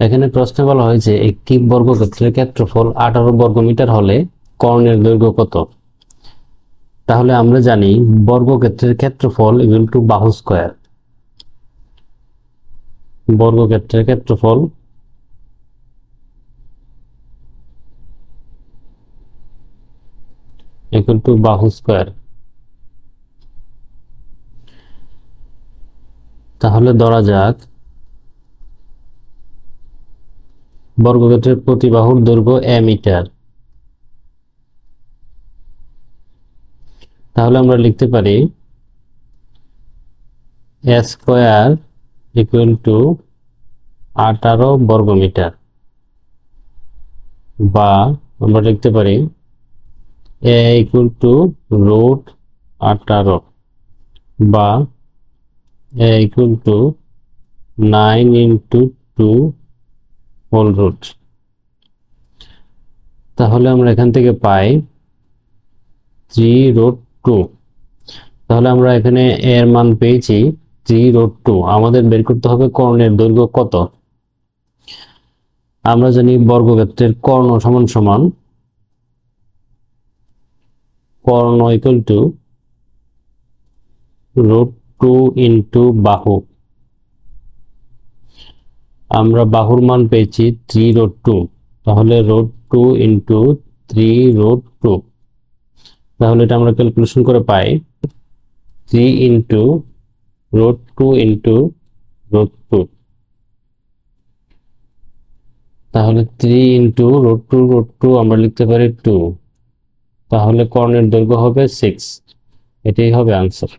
এখানে প্রশ্নে বলা হয়েছে একটি বর্গক্ষেত্রের ক্ষেত্রফল আঠারো বর্গমিটার হলে কর্ণের দৈর্ঘ্য কত? তাহলে আমরা জানি বর্গক্ষেত্রের ক্ষেত্রফল ইকুয়াল টু বাহু স্কয়ার বর্গক্ষেত্রের ক্ষেত্রফল ইকুয়াল টু বাহু স্কোয়ার তাহলে ধরা যাক বর্গক্ষেত্রের প্রতি বাহুর দৈর্ঘ্য এ মিটার। তাহলে আমরা লিখতে পারি স্কোয়ার ইকুয়াল টু আঠারো বর্গমিটার বা আমরা লিখতে পারি এ ইকুয়াল টু রুট আঠারো বা A equal to nine into two whole root তাহলে আমরা এখান থেকে পাই থ্রি রুট টু তাহলে আমরা এখানে এর মান পেয়েছি থ্রি রুট টু আমাদের বের করতে হবে কর্ণের দৈর্ঘ্য কত? আমরা জানি বর্গক্ষেত্রের কর্ণ সমান সমান কর্ণ equal to root two into বাহু। আমরা বাহুর মান পেয়েছি থ্রি রোড টু তাহলে root two into three root two তাহলে এটা আমরা ক্যালকুলেশন করে পাই three into root two into root two তাহলে three into root two root two আমরা লিখতে পারি টু তাহলে কর্ণের দৈর্ঘ্য হবে সিক্স এটাই হবে আনসার